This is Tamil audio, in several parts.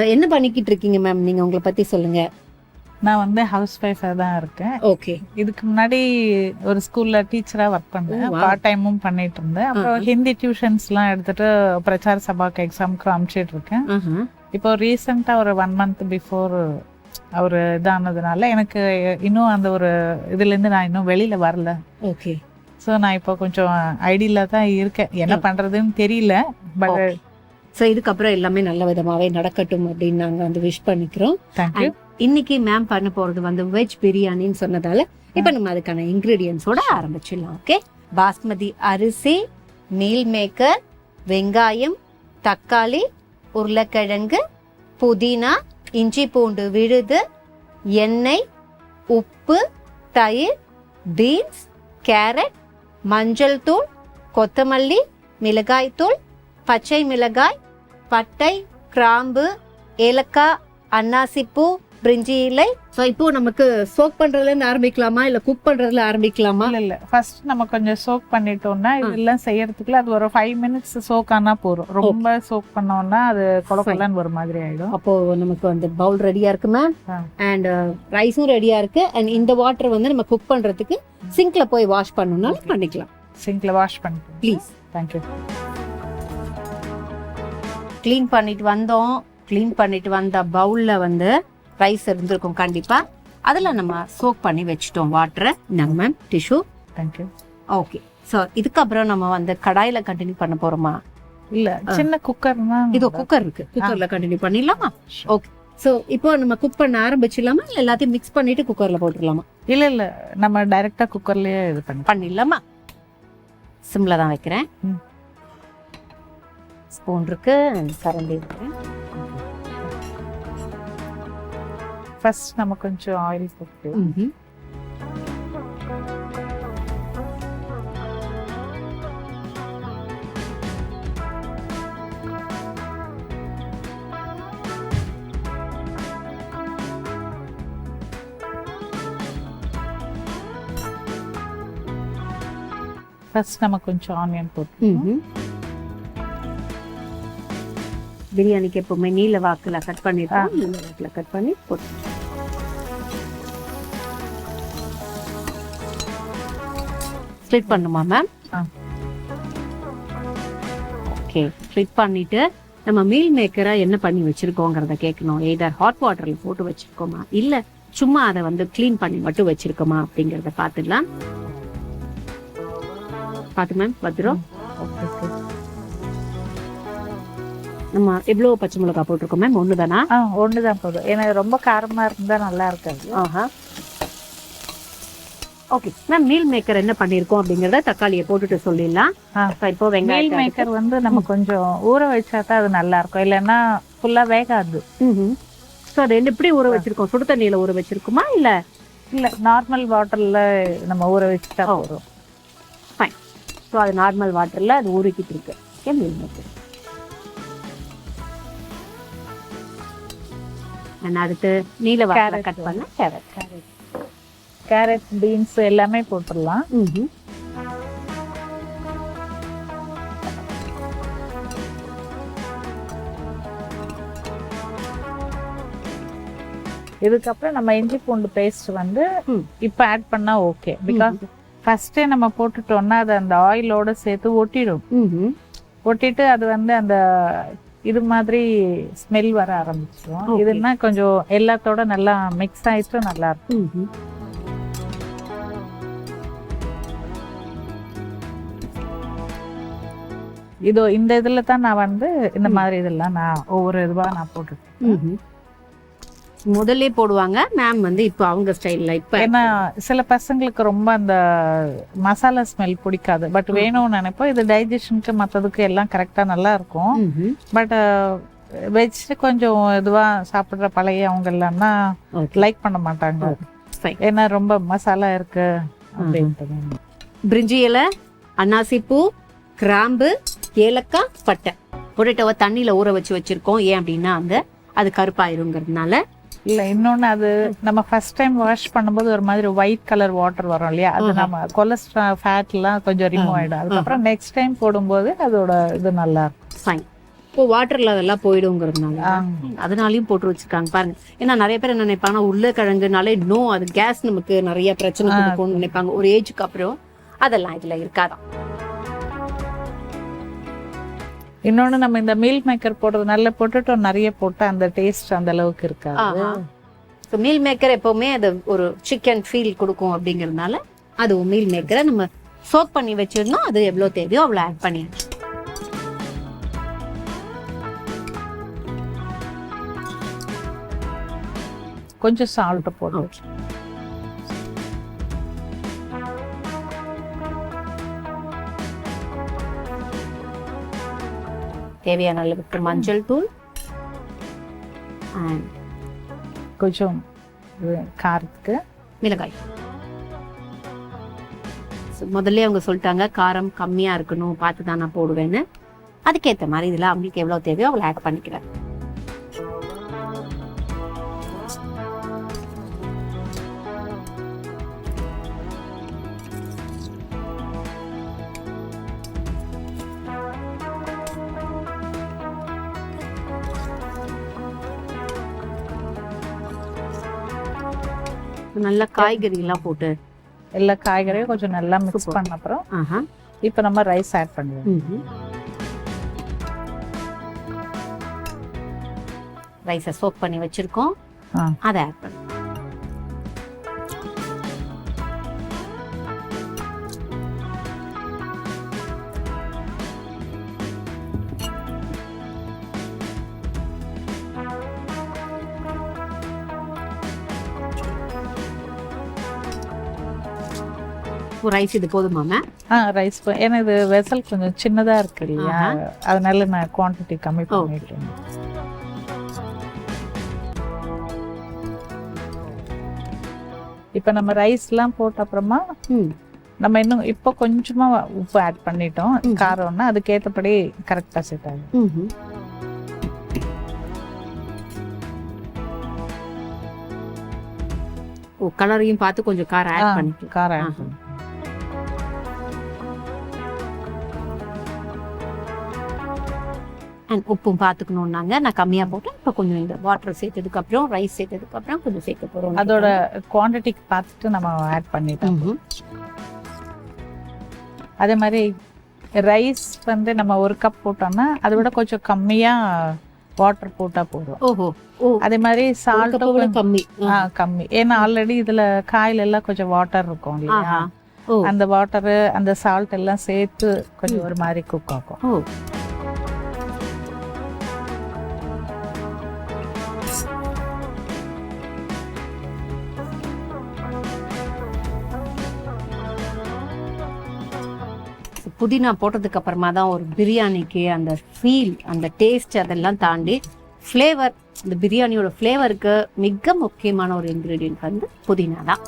ஸோ என்ன பண்ணிக்கிட்டு இருக்கீங்க மேம் நீங்க உங்களை பத்தி சொல்லுங்க. நான் வந்து ஹவுஸ் ஒய்ஃபாக தான் இருக்கேன். ஓகே இதுக்கு முன்னாடி ஒரு ஸ்கூல்ல டீச்சரா ஒர்க் பண்ணேன். பார்ட் டைமும் பண்ணிட்டு இருந்தேன். அப்புறம் ஹிந்தி டியூஷன்ஸ்லாம் எடுத்துட்டு பிரச்சார சபாக்கு எக்ஸாமுக்கு அனுப்பிச்சிட்டு இருக்கேன். இப்போ ரீசெண்டா ஒரு ஒன் மந்த் பிஃபோர் அவர் இதானதுனால எனக்கு இன்னும் அந்த ஒரு இதுல இருந்து நான் இன்னும் வெளியில வரல. ஓகே ஸோ நான் இப்போ கொஞ்சம் ஐடியில தான் இருக்கேன். என்ன பண்றதுன்னு தெரியல. பட். ஸோ இதுக்கப்புறம் எல்லாமே நல்ல விதமாவே நடக்கட்டும் அப்படின்னு நாங்க வந்து விஷ் பண்ணிக்கிறோம். இன்னைக்கு மேம் பண்ண போறது வந்து வெஜ் பிரியாணின்னு சொன்னதால இப்ப நம்ம அதுக்கான இன்கிரீடியன்ஸோட ஆரம்பிச்சிடலாம் ஓகே பாஸ்மதி அரிசி மீல் மேக்கர் வெங்காயம் தக்காளி உருளைக்கிழங்கு புதினா இஞ்சி பூண்டு விழுது எண்ணெய் உப்பு தயிர் பீன்ஸ் கேரட் மஞ்சள் தூள் கொத்தமல்லி மிளகாய் தூள் பச்சை மிளகாய் பட்டை கிராம்பு ஏலக்காய் அன்னாசிப்பூ பிரிஞ்சி இலை. ஸோ இப்போ நமக்கு சோக் பண்றதுல இருந்து ஆரம்பிக்கலாமா? இல்ல குக் பண்றதுல ஆரம்பிக்கலாமா? இல்ல இல்ல. ஃபர்ஸ்ட் நம்ம கொஞ்சம் சோக் பண்ணிட்டோம்னா இதெல்லாம் செய்யறதுக்குள்ள அது ஒரு ஃபைவ் மினிட்ஸ் சோக் ஆனா போதும். ரொம்ப சோக் பண்ணோம்னா அது கொலக்கொலன்னு ஒரு மாதிரி ஆயிடும். அப்போ நமக்கு வந்து பவுல் ரெடியா இருக்கு மேம். அண்ட் ரைஸும் ரெடியா இருக்கு. அண்ட் இந்த வாட்டர் வந்து நம்ம குக் பண்றதுக்கு சிங்க்ல போய் வாஷ் பண்ணணும்னாலும் பண்ணிக்கலாம். சிங்க்ல வாஷ் பண்ணிட்டு ப்ளீஸ் தேங்க்யூ க்ளீன் பண்ணிட்டு வந்தோம். க்ளீன் பண்ணிட்டு வந்த பவுல்ல வந்து ரைஸ் இருந்திருக்கும் கண்டிப்பா. அதுல நம்ம சோக் பண்ணி வச்சுட்டோம் வாட்டரை நாங்க ma'am tissue thank you okay so இதுக்கப்புறம் நம்ம வந்து கடாயில கண்டினியூ பண்ண போறோமா? இல்ல சின்ன குக்கர்னா இதோ குக்கர் இருக்கு. குக்கர்ல கண்டினியூ பண்ணிடலாமா? ஓகே ஸோ இப்போ நம்ம குக் பண்ண ஆரம்பிச்சிடலாமா? இல்லை எல்லாத்தையும் மிக்ஸ் பண்ணிட்டு குக்கர்ல போட்டுடலாமா? இல்ல இல்ல. நம்ம டைரக்டா குக்கர்லயே இது பண்ணி பண்ணிடலாமா? சிம்ல தான் வைக்கிறேன். ஸ்பூன் இருக்கு கரண்டி ஃபர்ஸ்ட் நம்ம கொஞ்சம் ஆயில் போட்டு. ஃபர்ஸ்ட் நம்ம கொஞ்சம் ஆனியன் போட்டு. பிரியாணிக்கு எப்பவுமே நீல வாக்குல கட் பண்ணிருக்கோம் நீல வாக்குல கட் பண்ணி போட்டு. ஸ்ப்ளிட் பண்ணுமா மேம். ஓகே ஸ்ப்ளிட் பண்ணிட்டு நம்ம மீல் மேக்கரை என்ன பண்ணி வச்சிருக்கோங்கிறத கேட்கணும் எய்தர் ஹாட் வாட்டர்ல போட்டு வச்சிருக்கோமா? இல்ல சும்மா அதை வந்து க்ளீன் பண்ணி மட்டும் வச்சிருக்கோமா அப்படிங்கறத பாத்துடலாம் பாத்து மேம் பத்திரம் ஓகே நம்ம எவ்வளவு பச்சை மிளகாய் போட்டிருக்கோம் மேம் ஒன்று தானா ஆ ஒன்று தான் போதும் ஏன்னா ரொம்ப காரமா இருந்தா நல்லா இருக்காது. ஆஹா. ஓகே மேம் மீல் மேக்கர் என்ன பண்ணிருக்கோம் அப்படிங்கறத தக்காளியை போட்டுட்டு சொல்லிடலாம். இப்ப இப்போ மீல் வெங்காயம் மேக்கர் வந்து நம்ம கொஞ்சம் ஊற வச்சா தான் அது நல்லா இருக்கும். இல்லைன்னா ஃபுல்லா வேகாது. ஸோ அதை என்ன எப்படி ஊற வச்சிருக்கோம்? சுடு தண்ணியில ஊற வச்சிருக்குமா இல்ல? இல்ல நார்மல் வாட்டர்ல நம்ம ஊற வச்சுட்டா. போதும். ஃபைன் ஸோ அது நார்மல் வாட்டர்ல அது ஊறிக்கிட்டு இருக்கு. ஓகே மீல் மேக்கர் நான் அடுத்து நீல Carrot. கட் பண்ண கேரட் கேரட் பீன்ஸ் எல்லாமே போட்டுடலாம். இதுக்கப்புறம் நம்ம இஞ்சி பூண்டு பேஸ்ட் வந்து. இப்போ ஆட் பண்ணா ஓகே பிகாஸ் ஃபர்ஸ்டே நம்ம போட்டுட்டோம்னா அது அந்த ஆயிலோட சேர்த்து ஒட்டிடும். ஒட்டிட்டு அது வந்து அந்த இது மாதிரி ஸ்மெல் வர ஆரம்பிச்சிடும். இதுன்னா கொஞ்சம் எல்லாத்தோட நல்லா மிக்ஸ் ஆயிட்டு நல்லா இருக்கும். இதோ இந்த இதுல தான் நான் வந்து இந்த மாதிரி இதெல்லாம் நான் ஒவ்வொரு இதுவா நான் ம்ஹும். முதல்ல போடுவாங்க. மேம் வந்து இப்போ அவங்க ஸ்டைல்ல இப்ப. ஏன்னா சில பசங்களுக்கு ரொம்ப அந்த மசாலா ஸ்மெல் பிடிக்காது. பட் வேணும்னு நினைப்போம். இது டைஜஷனுக்கு மற்றதுக்கு எல்லாம் கரெக்டா நல்லா இருக்கும். பட் வெஜ் கொஞ்சம் இதுவா சாப்பிடுற பழைய அவங்க எல்லாம்னா. லைக் பண்ண மாட்டாங்க. ஏன்னா ரொம்ப மசாலா இருக்கு அப்படின்ட்டு பிரிஞ்சி இலை அன்னாசிப்பூ கிராம்பு ஏலக்காய் பட்டை. பொட்டேட்டோவை தண்ணியில ஊற வச்சு வச்சிருக்கோம். ஏன் அப்படின்னா அந்த அது கருப்பாயிருங்கிறதுனால இல்ல இன்னொன்னு அது நம்ம ஃபர்ஸ்ட் டைம் வாஷ் பண்ணும்போது ஒரு மாதிரி ஒயிட் கலர் வாட்டர் வரும் இல்லையா? அது நம்ம கொலஸ்ட்ரால் ஃபேட் எல்லாம் கொஞ்சம் ரிமூவ் ஆயிடும். அதுக்கப்புறம் நெக்ஸ்ட் டைம் போடும்போது அதோட இது நல்லா இருக்கும். ஃபைன் இப்போ வாட்டர்ல அதெல்லாம் போயிடுங்கிறதுனால அதனாலயும் போட்டு வச்சிருக்காங்க பாருங்க. ஏன்னா நிறைய பேர் என்ன நினைப்பாங்கன்னா உருளைக்கிழங்குனாலே நோ அது கேஸ் நமக்கு நிறைய பிரச்சனை கொடுக்கும்னு நினைப்பாங்க. ஒரு ஏஜுக்கு அப்புறம் அதெல்லாம் இதுல இருக்காதான். இன்னொன்னு நம்ம இந்த மீல் மேக்கர் போடுறதுனால பொட்டேட்டோ நிறைய போட்டா அந்த டேஸ்ட் அந்த அளவுக்கு இருக்காது. ஸோ மீல் மேக்கர் எப்பவுமே அது ஒரு சிக்கன் ஃபீல் கொடுக்கும் அப்படிங்கறதுனால அது மீல் மேக்கரை நம்ம சோக் பண்ணி வச்சிருந்தோம் அது எவ்வளவு தேவையோ அவ்வளவு ஆட் பண்ணியாச்சு கொஞ்சம் சால்ட் போட்டு தேவையான அளவுக்கு மஞ்சள் தூள். கொஞ்சம் காரத்துக்கு மிளகாய். முதல்ல அவங்க சொல்லிட்டாங்க காரம் கம்மியாக இருக்கணும் பார்த்து தான் நான் போடுவேன்னு. அதுக்கேற்ற மாதிரி இதில் அவங்களுக்கு எவ்வளோ தேவையோ அவங்களை ஆட் பண்ணிக்கிறேன். நல்ல காய்கறி எல்லாம் போட்டு எல்லா காய்கறியும் கொஞ்சம் நல்லா மிக்ஸ். பண்ண அப்புறம் இப்போ நம்ம ரைஸ் ஆட் பண்ணுவோம். ரைஸை சோக் பண்ணி வச்சிருக்கோம். அதை ஆட் பண்ணு ரைஸ் இது போதுமாம ஆ ரைஸ் ஏன்னா இது வெசல் கொஞ்சம் சின்னதா இருக்கு இல்லையா அதனால நான் குவாண்டிட்டி கம்மி பண்ணிட்டேன் இப்போ நம்ம ரைஸ்லாம் போட்ட அப்புறமா நம்ம இன்னும் இப்போ கொஞ்சமா உப்பு ஆட் பண்ணிட்டோம். காரம்னா அதுக்கேற்றபடி கரெக்டாக செட் ஆகும். ஓ கலரையும் பார்த்து கொஞ்சம் காரம் ஆட் பண்ணிக்கலாம் காரம் ஆஹா. பண்ணு. அண்ட் உப்பும் பார்த்துக்கணுன்னாங்க நான் கம்மியா போட்டேன். இப்போ கொஞ்சம் இந்த வாட்டர் சேர்த்ததுக்கு அப்புறம் ரைஸ் சேர்த்ததுக்கு அப்புறம் கொஞ்சம் சேர்க்க போறோம். அதோட குவாண்டிட்டிக்கு பார்த்துட்டு நம்ம ஆட் பண்ணிட்டோம். அதே மாதிரி ரைஸ் வந்து நம்ம ஒரு கப் போட்டோம்னா அதை விட கொஞ்சம் கம்மியா வாட்டர் போட்டா போதும். ஓஹோ. அதே மாதிரி சால்ட்டும் கம்மி. ஆ. கம்மி. ஏன்னா ஆல்ரெடி இதுல காயில எல்லாம் கொஞ்சம் வாட்டர் இருக்கும் இல்லையா? அந்த வாட்டர் அந்த சால்ட் எல்லாம் சேர்த்து கொஞ்சம் ஒரு மாதிரி குக் ஆகும். புதினா போட்டதுக்கு அப்புறமா தான் ஒரு பிரியாணிக்கு அந்த ஃபீல் அந்த டேஸ்ட் அதெல்லாம் தாண்டி ஃப்ளேவர் இந்த பிரியாணியோட ஃப்ளேவருக்கு மிக முக்கியமான ஒரு இன்க்ரீடியன்ட் வந்து புதினா தான்.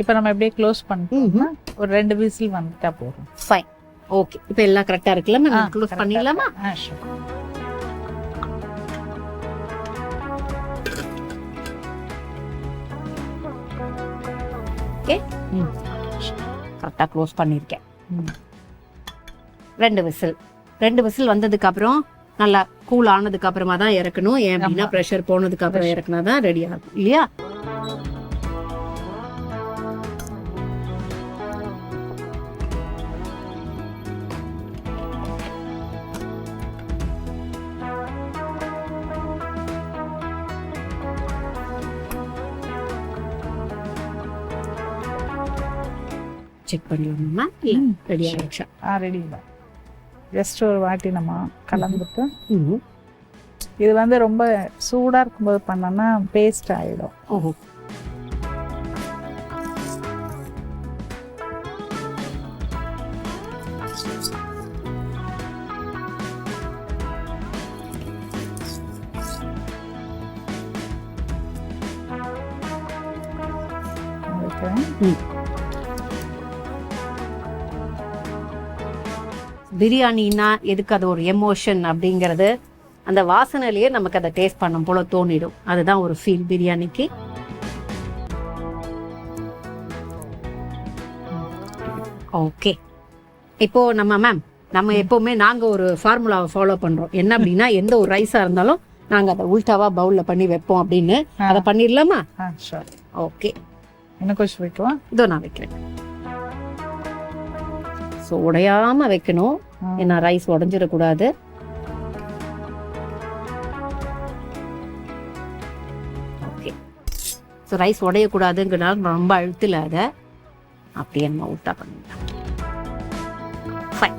இப்போ நம்ம எப்படியே க்ளோஸ் பண்ணிட்டோம்னா ஒரு ரெண்டு விசில் வந்துட்டா போதும். ஃபைன் ஓகே இப்போ எல்லாம் கரெக்டாக இருக்குல்ல ஆ, நம்ம க்ளோஸ் பண்ணிடலாமா? ஆ sure. ஓகே கரெக்டாக க்ளோஸ் பண்ணியிருக்கேன். ரெண்டு விசில். ரெண்டு விசில் வந்ததுக்கு அப்புறம் நல்லா கூல் ஆனதுக்கு அப்புறமா தான் இறக்கணும். ஏன் அப்படின்னா ப்ரெஷர் போனதுக்கு அப்புறம் இறக்குனா தான் ரெடி ஆகும். இல்லையா? செக் பண்ணிடணுமா இல்லை ம். ரெடி ஆயிடுச்சா? ஆ ரெடி தான். ஜஸ்ட் ஒரு வாட்டி நம்ம கலந்துட்டு. இது வந்து ரொம்ப சூடா இருக்கும்போது பண்ணோம்னா பேஸ்ட் ஆயிடும். ஓஹோ. உங்களுக்கு பிரியாணின்னா எதுக்கு அது ஒரு எமோஷன் அப்படிங்கிறது அந்த வாசனையிலேயே நமக்கு அதை டேஸ்ட் பண்ணும் போல தோணிடும். அதுதான் ஒரு ஃபீல் பிரியாணிக்கு. ஓகே இப்போ நம்ம மேம் நம்ம எப்பவுமே நாங்க ஒரு ஃபார்முலாவை ஃபாலோ பண்றோம். என்ன அப்படின்னா எந்த ஒரு ரைஸா இருந்தாலும் நாங்க அதை உல்டாவா பவுல்ல பண்ணி வைப்போம் அப்படின்னு. அதை பண்ணிடலாமா? ஓகே இன்னும் கொஞ்சம் வைக்குவா இதோ நான் வைக்கிறேன். ஸோ உடையாம வைக்கணும். ஏன்னா ரைஸ் உடஞ்சிடக்கூடாது. ஓகே ஸோ ரைஸ் உடையக்கூடாதுங்கிறனால ரொம்ப அழுத்தல அதை அப்படியே நம்ம உல்டா பண்ணிடலாம். ஃபைன்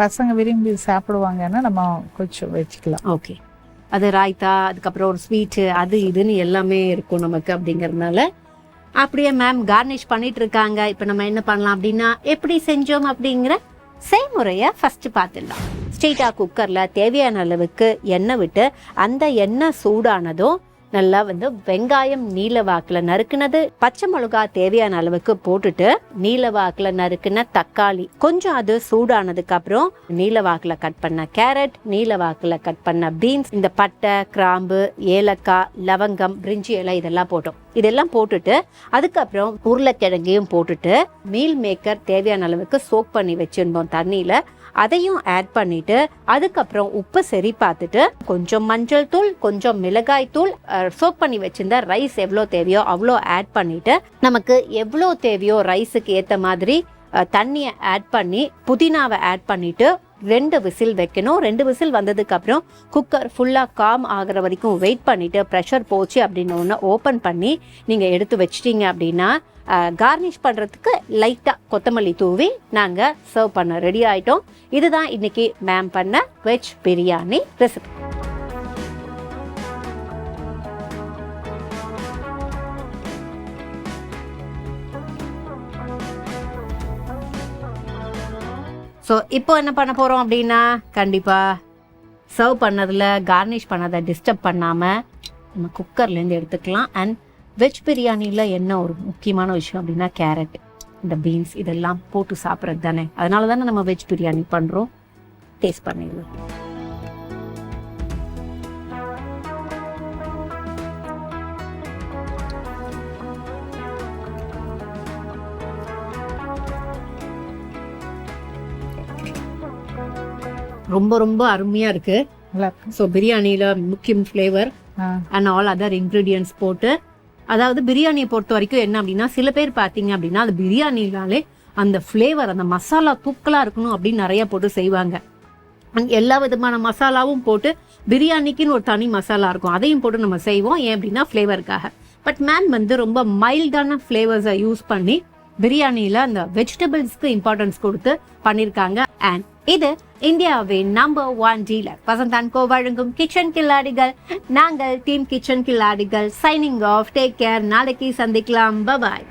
பசங்க விரும்பி சாப்பிடுவாங்கன்னா நம்ம கொஞ்சம் வச்சுக்கலாம். ஓகே அது ராய்த்தா அதுக்கப்புறம் ஒரு ஸ்வீட்டு அது இதுன்னு எல்லாமே இருக்கும் நமக்கு அப்படிங்கிறதுனால. அப்படியே மேம் கார்னிஷ் பண்ணிட்டு இருக்காங்க. இப்போ நம்ம என்ன பண்ணலாம் அப்படின்னா எப்படி செஞ்சோம் அப்படிங்கிற செய்முறையை ஃபஸ்ட்டு பார்த்துடலாம். ஸ்ட்ரெயிட்டாக குக்கரில் தேவையான அளவுக்கு எண்ணெய் விட்டு அந்த எண்ணெய் சூடானதும் நல்லா வந்து வெங்காயம் நீல வாக்கில் நறுக்குனது பச்சை மிளகா தேவையான அளவுக்கு போட்டுட்டு நீல வாக்கில் நறுக்குன தக்காளி. கொஞ்சம் அது சூடானதுக்கு அப்புறம் நீல வாக்கில் கட் பண்ண கேரட் நீல வாக்கில் கட் பண்ண பீன்ஸ் இந்த பட்டை கிராம்பு ஏலக்காய் லவங்கம் பிரிஞ்சி இலை இதெல்லாம் போட்டோம். இதெல்லாம் போட்டுட்டு அதுக்கப்புறம் உருளைக்கிழங்கையும் போட்டுட்டு மீல் மேக்கர் தேவையான அளவுக்கு சோக் பண்ணி வச்சிருந்தோம் தண்ணியில். அதையும் ஆட் பண்ணிட்டு அதுக்கப்புறம் உப்பு சரி பார்த்துட்டு கொஞ்சம் மஞ்சள் தூள் கொஞ்சம் மிளகாய் தூள் சோக் பண்ணி வச்சிருந்த ரைஸ் எவ்வளோ தேவையோ அவ்வளோ ஆட் பண்ணிட்டு நமக்கு எவ்வளோ தேவையோ ரைஸுக்கு ஏற்ற மாதிரி தண்ணியை ஆட் பண்ணி புதினாவை ஆட் பண்ணிட்டு ரெண்டு விசில் வைக்கணும். ரெண்டு விசில் வந்ததுக்கப்புறம் குக்கர் ஃபுல்லாக காம் ஆகிற வரைக்கும் வெயிட் பண்ணிவிட்டு ப்ரெஷர் போச்சு அப்படின்னு ஒன்று ஓப்பன் பண்ணி நீங்கள் எடுத்து வச்சிட்டிங்க அப்படின்னா கார்னிஷ் பண்ணுறதுக்கு லைட்டாக கொத்தமல்லி தூவி நாங்கள் சர்வ் பண்ண ரெடி ஆகிட்டோம் இதுதான் இன்னைக்கு மேம் பண்ண வெஜ் பிரியாணி ரெசிபி ஸோ இப்போ என்ன பண்ண போகிறோம் அப்படின்னா கண்டிப்பாக சர்வ் பண்ணதில் கார்னிஷ் பண்ணதை டிஸ்டர்ப் பண்ணாமல் நம்ம குக்கர்லேருந்து எடுத்துக்கலாம். அண்ட் வெஜ் பிரியாணியில் என்ன ஒரு முக்கியமான விஷயம் அப்படின்னா கேரட் இந்த பீன்ஸ் இதெல்லாம் போட்டு சாப்பிட்றது தானே அதனால தானே நம்ம வெஜ் பிரியாணி பண்ணுறோம் டேஸ்ட் பண்ணிடலாம். ரொம்ப ரொம்ப அருமையாக இருக்குது ஸோ பிரியாணியில் முக்கியம் flavour and all other ingredients போட்டு அதாவது பிரியாணியை பொறுத்த வரைக்கும் என்ன அப்படின்னா சில பேர் பார்த்தீங்க அப்படின்னா அது பிரியாணினாலே அந்த ஃப்ளேவர் அந்த மசாலா தூக்கலாக இருக்கணும் அப்படின்னு நிறைய போட்டு செய்வாங்க. எல்லா விதமான மசாலாவும் போட்டு பிரியாணிக்குன்னு ஒரு தனி மசாலா இருக்கும். அதையும் போட்டு நம்ம செய்வோம். ஏன் அப்படின்னா ஃப்ளேவருக்காக பட் மேம் வந்து ரொம்ப மைல்டான ஃப்ளேவர்ஸை யூஸ் பண்ணி பிரியாணியில் அந்த வெஜிடபிள்ஸ்க்கு இம்பார்ட்டன்ஸ் கொடுத்து பண்ணியிருக்காங்க அண்ட் இது இந்தியாவின் நம்பர் ஒன் டீலர் வசந்தான்கோ வழங்கும் கிச்சன் கில்லாடிகள். நாங்கள் டீம் கிச்சன் கில்லாடிகள். சைனிங் ஆஃப் டேக் கேர் நாளைக்கு சந்திக்கலாம். Bye bye